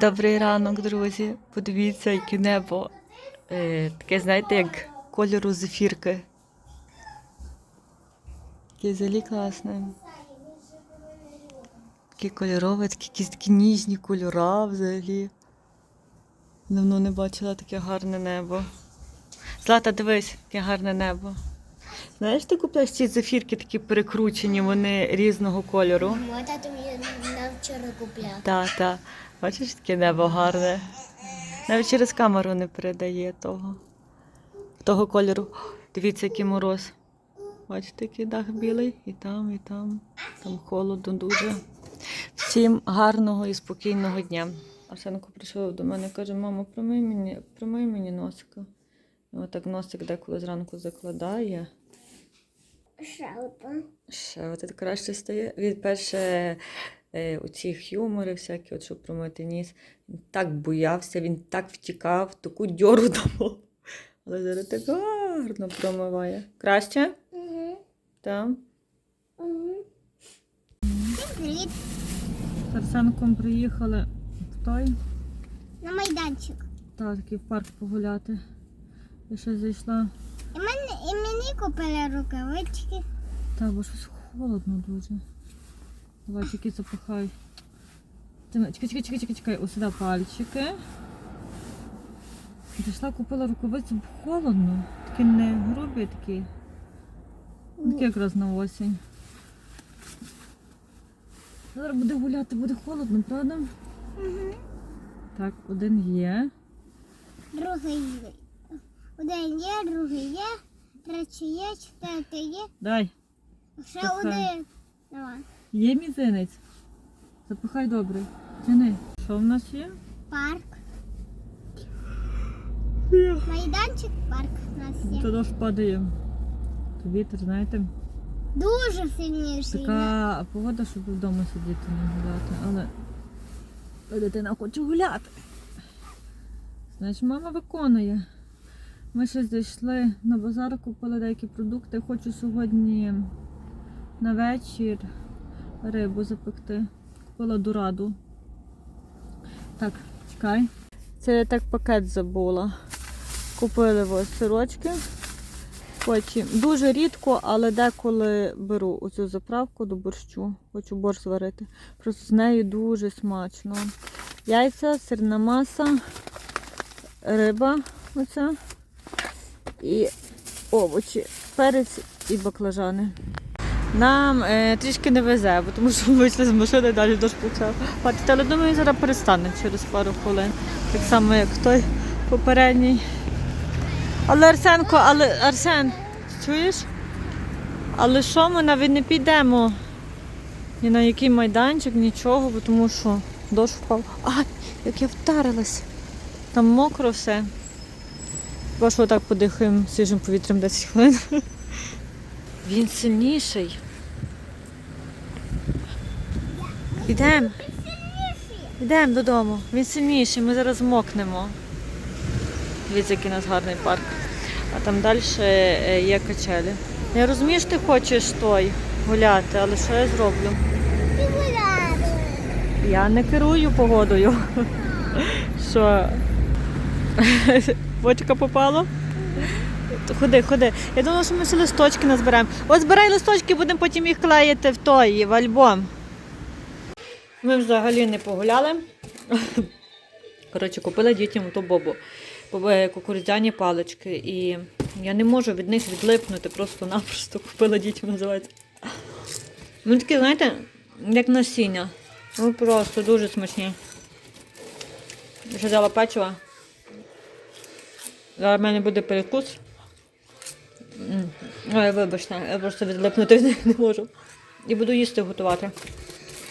Добрий ранок, друзі. Подивіться, яке небо. Е, таке, знаєте, як кольору зефірки. Яке взагалі класне. Таке кольорове, такі, якісь такі ніжні кольора взагалі. Давно не бачила таке гарне небо. Злата, дивись, яке гарне небо. Знаєш, ти купляєш ці зефірки такі перекручені, вони різного кольору. Мой тато мені на вчора купляв. Та, та. Бачиш, таке небо гарне. Навіть через камеру не передає того. Того кольору. Дивіться, який мороз. Бачите, який дах білий, і там, і там. Там холодно дуже. Всім гарного і спокійного дня. Арсенко прийшов до мене і каже, мамо, промий мені, промий мені носика. І отак носик деколи зранку закладає. Ще от це краще стає. Він перше оці хюмори всякі, от, щоб промити ніс. Він так боявся, він так втікав, таку дьору давав. Але зараз так гарно промиває. Краще? Угу. Так. Угу. Привіт. З Арсенком приїхали в той, На майданчик. та, такий в парк погуляти. Я ще зайшла. І, мене, і мені купили рукавички. Та, бо щось холодно дуже. Давай тільки запихай. Чекай, чекай, чекай, чекай, чекай. Ось сюди пальчики. Зайшла, купила рукавицю, бо холодно. Такі не грубі такі. Такі якраз на осінь. Зараз буде гуляти, буде холодно, правда? Угу. Так, один є. Другий є. Один є, другий є, третій є, четвертий є. Дай. Ще Така. один. Давай. Є мізинець. Запихай добре. Тяни. Що в нас є? Парк. Майданчик, парк у нас є. Та дощ падає. То вітер, знаєте. Дуже сильніший. Така погода, щоб вдома сидіти не гуляти, але дитина хоче гуляти. Значить, мама виконує. Ми ще зайшли на базар, купили деякі продукти. Хочу сьогодні на вечір рибу запекти. Купила дораду. Так, чекай. Це я так пакет забула. Купили ось сирочки. Потім дуже рідко, але деколи беру оцю заправку до борщу. Хочу борщ зварити. Просто з нею дуже смачно. Яйця, сирна маса, риба оця і овочі, перець і баклажани. Нам е, трішки не везе, бо тому що вийшли з машини, далі дощ почав. Але думаю, зараз перестане через пару хвилин. Так само, як той попередній. Але Арсенко, але Арсен, чуєш? Але що ми навіть не підемо ні на який майданчик, нічого, бо тому що дощ впав. Ай, як я вдарилась. Там мокро все. Хіба що отак подихаємо свіжим повітрям 10 хвилин. Він сильніший. Йдемо. Йдемо додому. Він сильніший, ми зараз мокнемо. Дивіться, який у нас гарний парк. А там далі е, є качелі. Я розумію, що ти хочеш той гуляти, але що я зроблю? Ти гуляти. Я не керую погодою. Що? Бочка попало? Ходи, ходи. Я думала, що ми ще листочки назберемо. От збирай листочки, будемо потім їх клеїти в той, в альбом. Ми взагалі не погуляли. Коротше, купила дітям ту бобу. Бо- Кукурудзяні палички. І я не можу від них відлипнути, просто-напросто купила дітям, називається. Вони такі, знаєте, як насіння. Ну просто дуже смачні. Ще взяла печиво. Зараз в мене буде перекус. Ой, вибачте, я просто відлипнути від них не можу. І буду їсти готувати.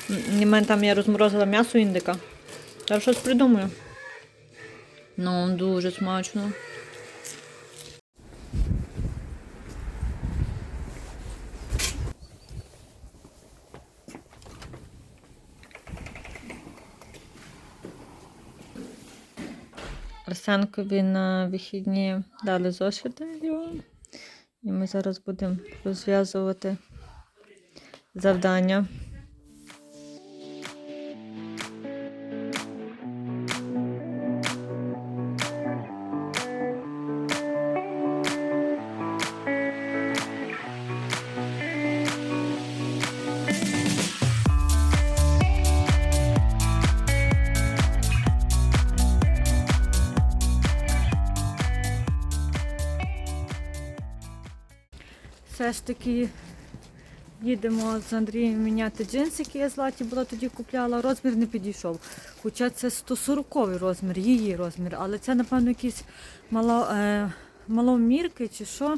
В мене там я розморозила м'ясо індика. Зараз щось придумаю. Ну, дуже смачно. Арсенкові на вихідні дали зошити. І ми зараз будемо розв'язувати завдання. Все ж їдемо з Андрієм міняти джинси, які я златі була тоді купляла. Розмір не підійшов. Хоча це 140 розмір, її розмір, але це, напевно, якісь мало, е, маломірки чи що.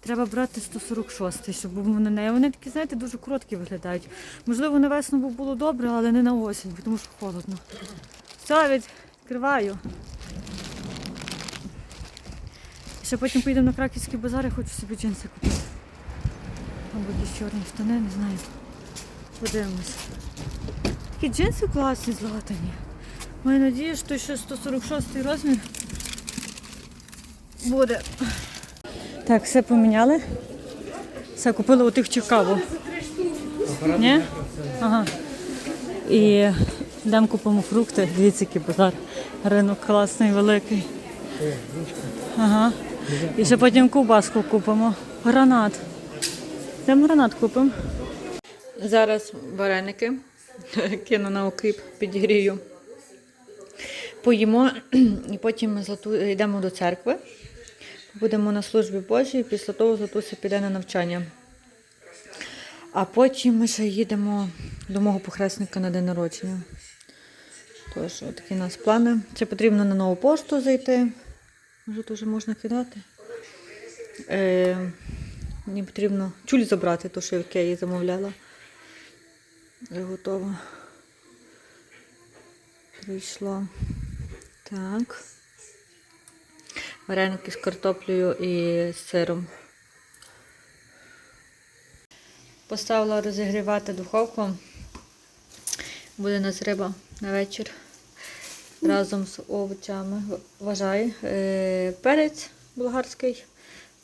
Треба брати 146, щоб на неї. Вони такі, знаєте, дуже короткі виглядають. Можливо, на весну було добре, але не на осінь, тому що холодно. Все, відкриваю. Ще потім поїдемо на краківський базар, я хочу собі джинси купити. Якісь чорні штани, не знаю. Подивимось. Такі джинси класні златані. Маю надію, що ще 146 розмір буде. Так, все поміняли. Все, купили у тих Чикаго. Ні? Ага. І йдемо купимо фрукти. Дивіться, який базар. Ринок класний, великий. Ага. І ще потім ковбаску купимо. Гранат. Йдемо гранат купимо. Зараз вареники. Кину на окріп, підігрію. Поїмо і потім йдемо до церкви. Будемо на службі Божій, після того Златуся піде на навчання. А потім ми ще їдемо до мого похресника на день народження. Тож, такі у нас плани. Це потрібно на нову пошту зайти. Може, тут вже можна кидати. Е, мені потрібно чуль забрати, то що я в Києві замовляла. Вже готово. Прийшло. Так. Вареники з картоплею і з сиром. Поставила розігрівати духовку. Буде нас риба на вечір разом з овочами. Вважай. Е, перець болгарський,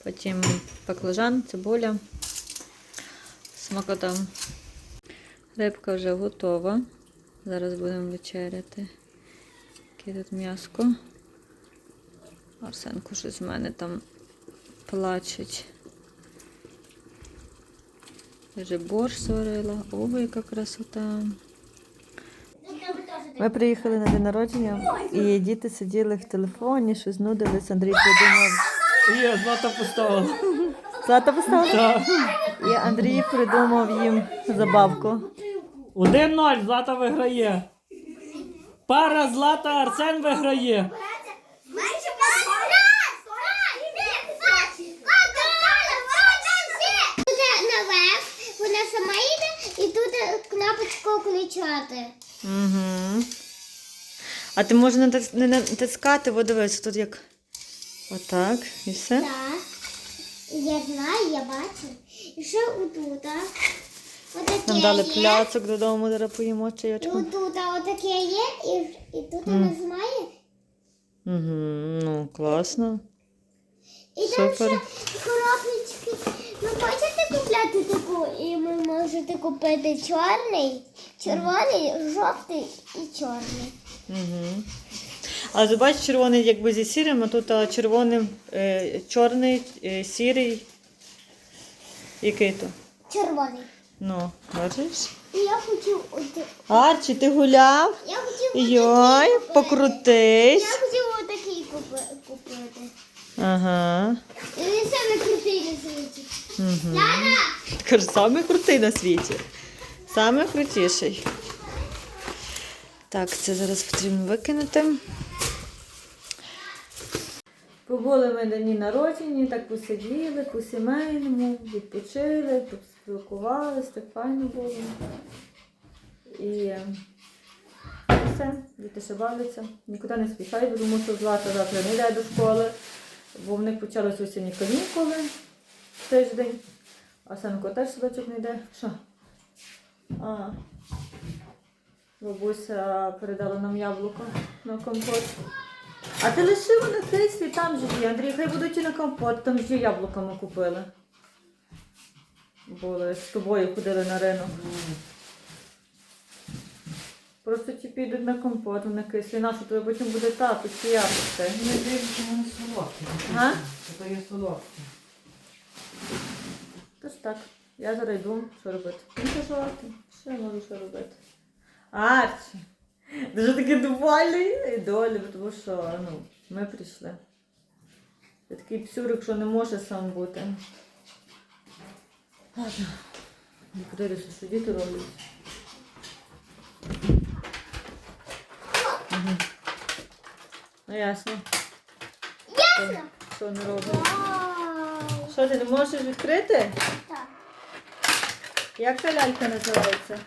потім баклажан, цибуля, смакота. Рибка вже готова. Зараз будемо вечеряти. Яке тут м'яско. Арсенко щось в мене там плачуть. Вже борщ сварила. Ого, яка красота. Ми приїхали на день народження, і діти сиділи в телефоні, щось нудились. Андрій придумав. Є, злата поставила. Злата поставила? Так. І Андрій придумав їм забавку. Один ноль, злата виграє. Пара злата, Арсен виграє. Вона сама йде і тут кнопочку включати. Угу. А ти можеш натискати, бо дивись, тут як. Отак, і все. Так. Я знаю, я бачу. І ще отут. Нам дали пляцок додому, зараз поїмо чайочку. отут отаке є, і, і тут вона знає. Угу, ну, класно. І там Супер. ще коробочки. Ви хочете купляти таку? І ви можете купити чорний, червоний, жовтий і чорний. Угу. А бачиш, червоний якби зі сірим, а тут а, червоним, е, чорний, е, сірий. Який то? Червоний. Ну, бачиш? Я хотів от, Арчі, ти гуляв? я хотів Йой, купити. покрутись. Я хотів отакий купити. Ага. І Він саме крутий на світі. Угу. Каже, самий крутий на світі. Самий крутіший. Так, це зараз потрібно викинути. Побули ми на народжені, так посиділи, по сімейному, відпочили, поспілкувалися, так файно було. І е, все, діти ще бавляться, нікуди не спішають, тому що Злата завтра не йде до школи, бо в них почалися осінні канікули тиждень. А Санко теж садочок не йде. Що? А, бабуся передала нам яблуко на компот. А ти лиши вони кислі, там же є. Андрій, хай будуть і на компот, там же яблука ми купили. Були з тобою ходили на ринок. Просто ті підуть на компот, вони кислі. Нащо тобі потім буде тато чи яблука? Не дивіться, вони солодкі. А? Це є солодкі. Тож так, я зараз йду, що робити. Ну що жувати? Що я можу що робити? Арчі! Дуже таки доволі і долі, тому що ну, ми прийшли. Я такий псюрик, що не може сам бути. Ладно. Подивися, що діти роблять. Угу. Ну ясно. Ясно? Що вони роблять? Що ти не можеш відкрити? Так. Як ця лялька називається?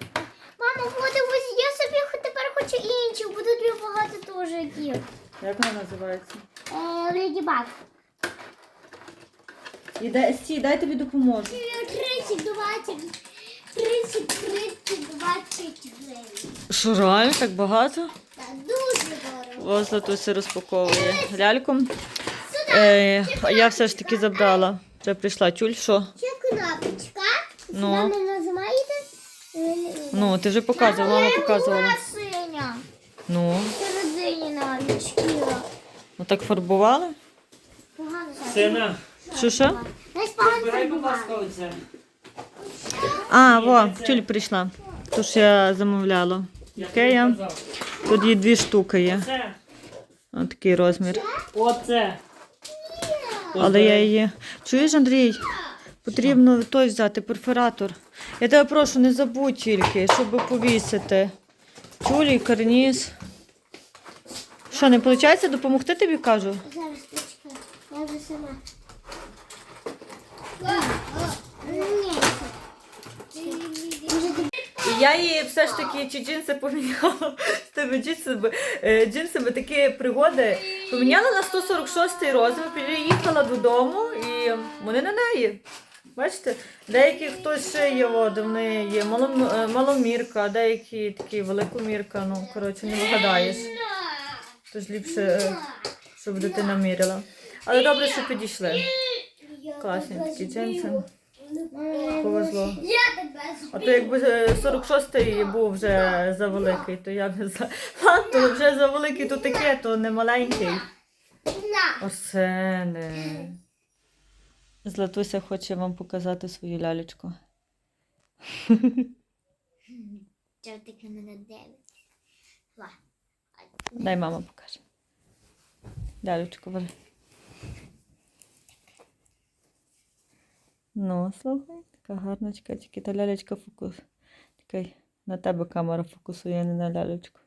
Мама, подивись, я собі хо- тепер хочу іншу, бо тут є багато теж є. Як вона називається? Е, Леді Баг. І дай, стій, дай тобі допоможу. 30, 20, 30, 30, 20 гривень. Що реально так багато? Так, дуже дорого. Ось Латуся розпаковує ляльку. Е, а я все ж таки забрала. Вже прийшла тюль, що? Ще кнопочка. Ну. Сюди не нажимаєте? Ну, ти вже показувала, мама показувала. Ну, Всередині навіть шкіра. ну так фарбували. Погано. Сина, Що що? Десь погано збирай, будь фарбували. ласка, оце. А, во, тюль прийшла. Ту ж я замовляла. Я тобі казав. Тут є дві штуки є. Це, Ось такий розмір. оце. Але я її. Чуєш, Андрій? Потрібно той взяти, перфоратор. Я тебе прошу, не забудь тільки, щоб повісити. Тюлі, карніз. Що, не виходить допомогти тобі кажу? Зараз почекай. Я вже сама. Я її все ж таки ці джинси поміняла з тими джинсами, е, джинсами такі пригоди. Поміняла на 146 розмір, приїхала додому і вони на неї. Бачите, деякі хтось шиє, от, вони є малом- е, маломірка, деякі такі великомірка, ну коротше, не вгадаєш. Тож ліпше, е, щоб дитина міряла. Але добре, що підійшли. Класні такі джинси. Повезло. А то якби е, 46-й був вже за великий, то я б за. То вже за великий, то таке, то не маленький. На. Оце не. Златуся хоче вам показати свою лялечку. Чого ти мене дивишся? Дай мама покаже. Лялечку бери. Ну, слухай, така гарночка, тільки та лялечка фокус. Такий на тебе камера фокусує, а не на лялечку.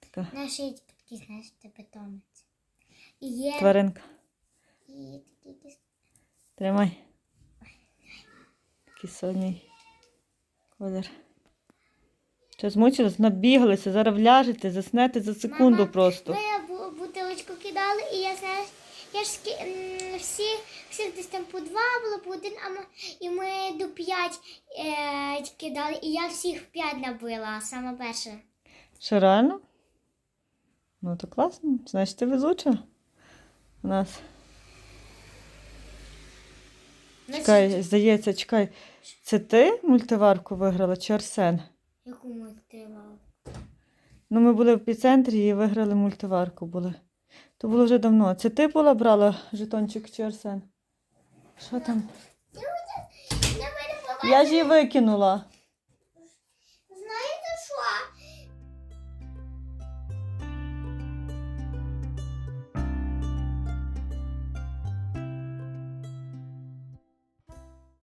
Така Наші такі, знаєш, це питомець. І є тваринка. і такі Тримай. Такий сонний колір. Що змучилась, набіглися, зараз вляжете, заснете за секунду Мама, просто. Ми бу- бутилочку кидали, і я знаєш, я ж ски- м, всі, всіх десь там по два було, по один, а ми, і ми до п'ять е, кидали, і я всіх п'ять набила, саме перше. Що реально? Ну то класно. Значить, ти везуча у нас. Чекай, здається, чекай. Це ти мультиварку виграла чи Арсен? Яку мультиварку? Ну, ми були в епіцентрі і виграли мультиварку були. То було вже давно. Це ти була брала жетончик чи Арсен? Що там? Я ж її викинула.